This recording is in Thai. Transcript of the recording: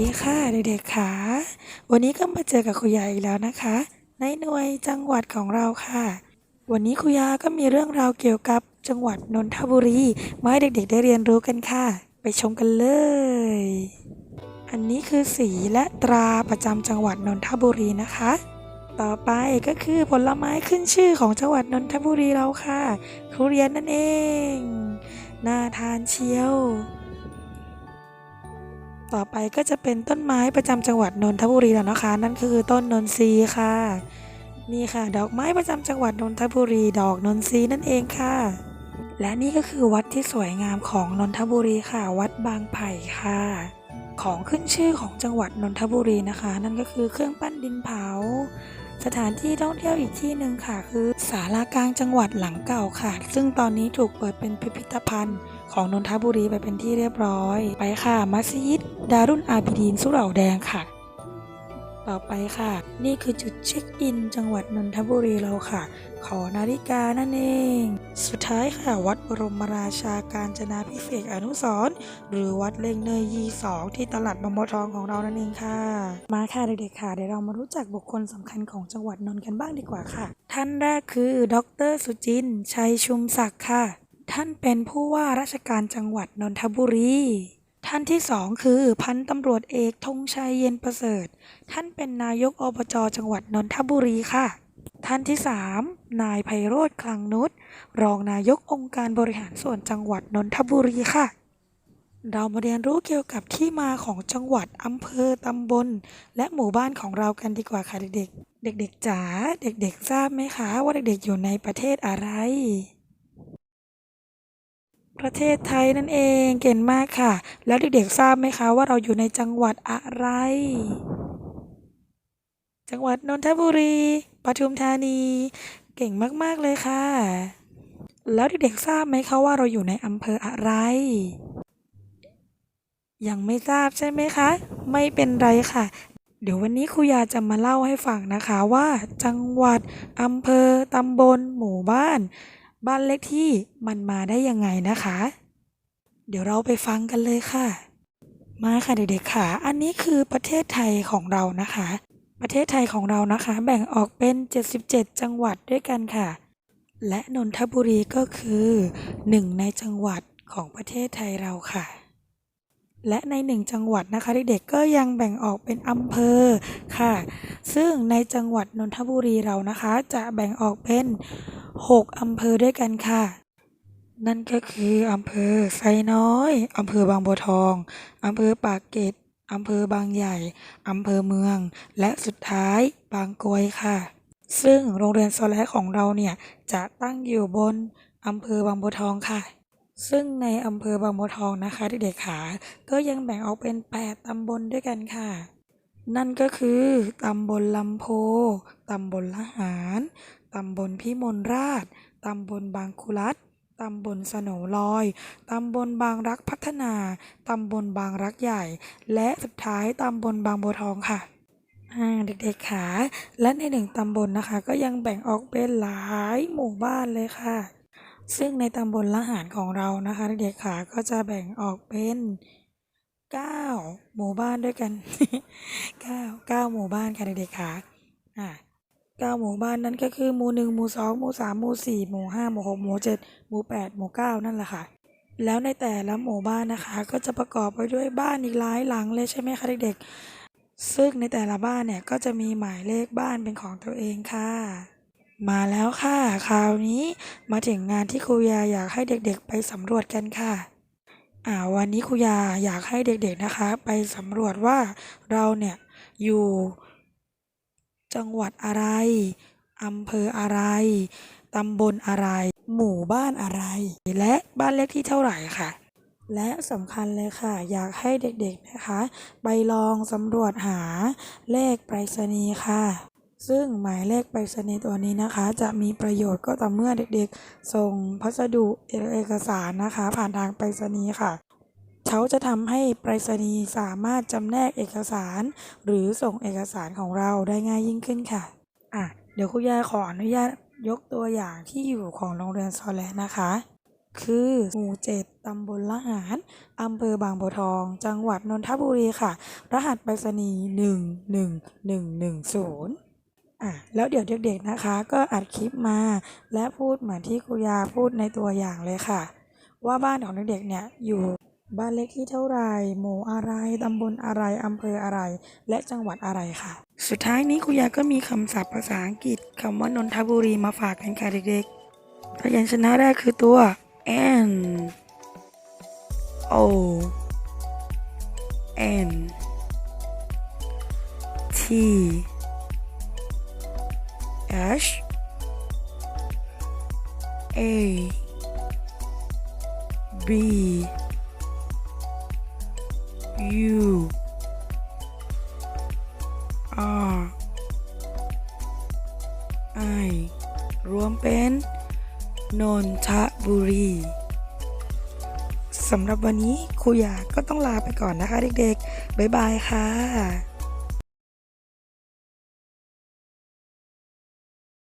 ดีค่ะเด็กๆค่ะ วันนี้ก็มาเจอกับครูยาอีกแล้วนะคะ ในหน่วยจังหวัดของเราค่ะ วันนี้ครูยาก็มีเรื่องราวเกี่ยวกับจังหวัดนนทบุรีมาให้เด็กๆได้เรียนรู้กันค่ะ ไปชมกันเลย อันนี้คือสีและตราประจำจังหวัดนนทบุรีนะคะ ต่อไปก็คือผลไม้ขึ้นชื่อของจังหวัดนนทบุรีเราค่ะทุเรียนนั่นเองน่าทานเชียว ต่อไปก็จะเป็นต้นไม้ประจำจังหวัดนนทบุรีแล้วนะคะ นั่นคือต้นนนทรีค่ะ นี่ค่ะ ดอกไม้ประจำจังหวัดนนทบุรี ดอกนนทรีนั่นเองค่ะ และนี่ก็คือวัดที่สวยงามของนนทบุรีค่ะ วัดบางไผ่ค่ะ ของขึ้นชื่อของจังหวัดนนทบุรีนะคะ นั่นก็คือเครื่องปั้นดินเผา สถานที่ท่องเที่ยวอีกที่หนึ่งค่ะ คือศาลากลางจังหวัดหลังเก่าค่ะ ซึ่งตอนนี้ถูกเปิดเป็นพิพิธภัณฑ์ ของนนทบุรีไปเป็นที่เรียบร้อย ไปค่ะมัสยิดดารุนอาบิดีนสุเหร่าแดงค่ะ ต่อไปค่ะ นี่คือจุดเช็คอิน จังหวัดนนทบุรีเราค่ะ ขอนาฬิกานั่นเอง สุดท้ายค่ะ วัดบรมราชาการจนาพิเศษอนุสรหรือวัดเลงเนยยีสองที่ตลาดบางบัวทองของเรานั่นเองค่ะ มาค่ะเด็กๆค่ะเดี๋ยวเรามารู้จักบุคคลสำคัญของจังหวัดนนท์กันบ้างดีกว่าค่ะ ท่านแรกคือ ดร สุจินชัยชุมศักดิ์ค่ะ ท่านเป็นผู้ว่าราชการจังหวัดนนทบุรี ท่านที่สองคือพันตำรวจเอกธงชัยเย็นประเสริฐ ท่านเป็นนายกอบจจังหวัดนนทบุรีค่ะ ท่านที่สามนายไพโรธคลังนุชรองนายกองค์การบริหารส่วนจังหวัดนนทบุรีค่ะ เรามาเรียนรู้เกี่ยวกับที่มาของจังหวัดอำเภอตำบล และหมู่บ้านของเรากันดีกว่าค่ะเด็กๆ เด็กๆจ๋าเด็กๆทราบไหมคะว่าเด็กๆอยู่ในประเทศอะไร ประเทศไทยนั่นเองเก่งมากค่ะ แล้วเด็กๆทราบไหมคะว่าเราอยู่ในจังหวัดอะไร จังหวัดนนทบุรีปทุมธานี เก่งมากๆเลยค่ะ แล้วเด็กๆทราบไหมคะว่าเราอยู่ในอำเภออะไร ยังไม่ทราบใช่ไหมคะ ไม่เป็นไรค่ะ เดี๋ยววันนี้ครูยาจะมาเล่าให้ฟังนะคะว่า จังหวัดอำเภอตำบล หมู่บ้าน บ้านเลขที่มันมาได้ยังไงนะคะ เดี๋ยวเราไปฟังกันเลยค่ะ มาค่ะเด็กๆค่ะ อันนี้คือประเทศไทยของเรานะคะ ประเทศไทยของเรานะคะ แบ่งออกเป็น 77 จังหวัดด้วยกันค่ะ และนนทบุรีก็คือหนึ่งในจังหวัดของประเทศไทยเราค่ะ และในหนึ่งจังหวัดนะคะเด็กๆก็ยังแบ่งออกเป็นอำเภอค่ะ ซึ่งในจังหวัดนนทบุรีเรานะคะ จะแบ่งออกเป็น 6 อำเภอด้วยกันค่ะ นั่นก็คืออำเภอไซน้อย อำเภอบางบัวทอง อำเภอปากเกร็ดอำเภอบางใหญ่ อำเภอเมือง และสุดท้ายบางกรวยค่ะ ซึ่งโรงเรียนโซแลของเราเนี่ย จะตั้งอยู่บนอำเภอบางบัวทองค่ะ ซึ่งในอำเภอบางบัวทองนะคะเด็กๆขา ก็ยังแบ่งออกเป็น 8 ตำบลด้วยกันค่ะ นั่นก็คือตำบลลำโพ ตำบลละหาร ตำบลพิมลราช ตำบลบางคุรัตตำบลสนลอย ตำบลบางรักพัฒนา ตำบลบางรักใหญ่ และสุดท้ายตำบลบางบัวทองค่ะอ่าเด็กๆขาและในหนึ่งตำบลนะคะ ก็ยังแบ่งออกเป็นหลายหมู่บ้านเลยค่ะ ซึ่งในตำบลละหารของเรานะคะ เด็กๆขาก็จะแบ่งออกเป็น 9หมู่บ้านด้วยกัน9 9หมู่บ้านค่ะเด็กๆขาอ่าเก้าหมู่บ้านนั้นก็คือหมู่หนึ่งหมู่สองหมู่สามหมู่สี่หมู่ห้าหมู่หกหมู่เจ็ดหมู่แปดหมู่เก้านั่นแหละค่ะ แล้วในแต่ละหมู่บ้านนะคะ ก็จะประกอบไปด้วยบ้านอีกหลายหลังเลยใช่ไหมคะเด็กๆ ซึ่งในแต่ละบ้านเนี่ยก็จะมีหมายเลขบ้านเป็นของตัวเองค่ะ มาแล้วค่ะ คราวนี้มาถึงงานที่ครูยาอยากให้เด็กๆ ไปสำรวจกันค่ะ อ่าวันนี้ครูยาอยากให้เด็กๆนะคะ ไปสำรวจว่าเราเนี่ยอยู่จังหวัดอะไรอำเภออะไร ตำบลอะไร หมู่บ้านอะไร และบ้านเลขที่เท่าไหร่ค่ะ และสำคัญเลยค่ะ อยากให้เด็กๆนะคะ ไปลองสำรวจหาเลขไปรษณีย์ค่ะ ซึ่งหมายเลขไปรษณีย์ตัวนี้นะคะ จะมีประโยชน์ก็ต่อเมื่อเด็กๆ ส่งพัสดุเอกสารนะคะ ผ่านทางไปรษณีย์ค่ะเขาจะทำให้ไปรษณีย์สามารถจำแนกเอกสาร หรือส่งเอกสารของเราได้ง่ายยิ่งขึ้นค่ะอะเดี๋ยวครูยายขออนุญาตยกตัวอย่างที่อยู่ของโรงเรียนซอแลนะคะ คือหมู่เจ็ดตำบลละหารอำเภอบางบัวทอง จังหวัดนนทบุรีค่ะ รหัสไปรษณีย์หนึ่งหนึ่งหนึ่งหนึ่งศูนย์ อะแล้วเดี๋ยวเด็กๆนะคะ ก็อัดคลิปมา และพูดเหมือนที่ครูยาพูดในตัวอย่างเลยค่ะ ว่าบ้านของเด็กๆเนี่ยอยู่บ้านเลขที่เท่าไหรหมู่อะไร ตำบลอะไร อำเภออะไร และจังหวัดอะไรค่ะ สุดท้ายนี้ครูยาก็มีคำศัพท์ภาษาอังกฤษคำว่านนทบุรีมาฝากกันค่ะเด็กๆพยัญชนะแรกคือตัว N O N T H A B U R I รวมเป็นนนทบุรีสำหรับวันนี้ครูหยาก็ต้องลาไปก่อนนะคะเด็กๆ บ๊ายบายค่ะ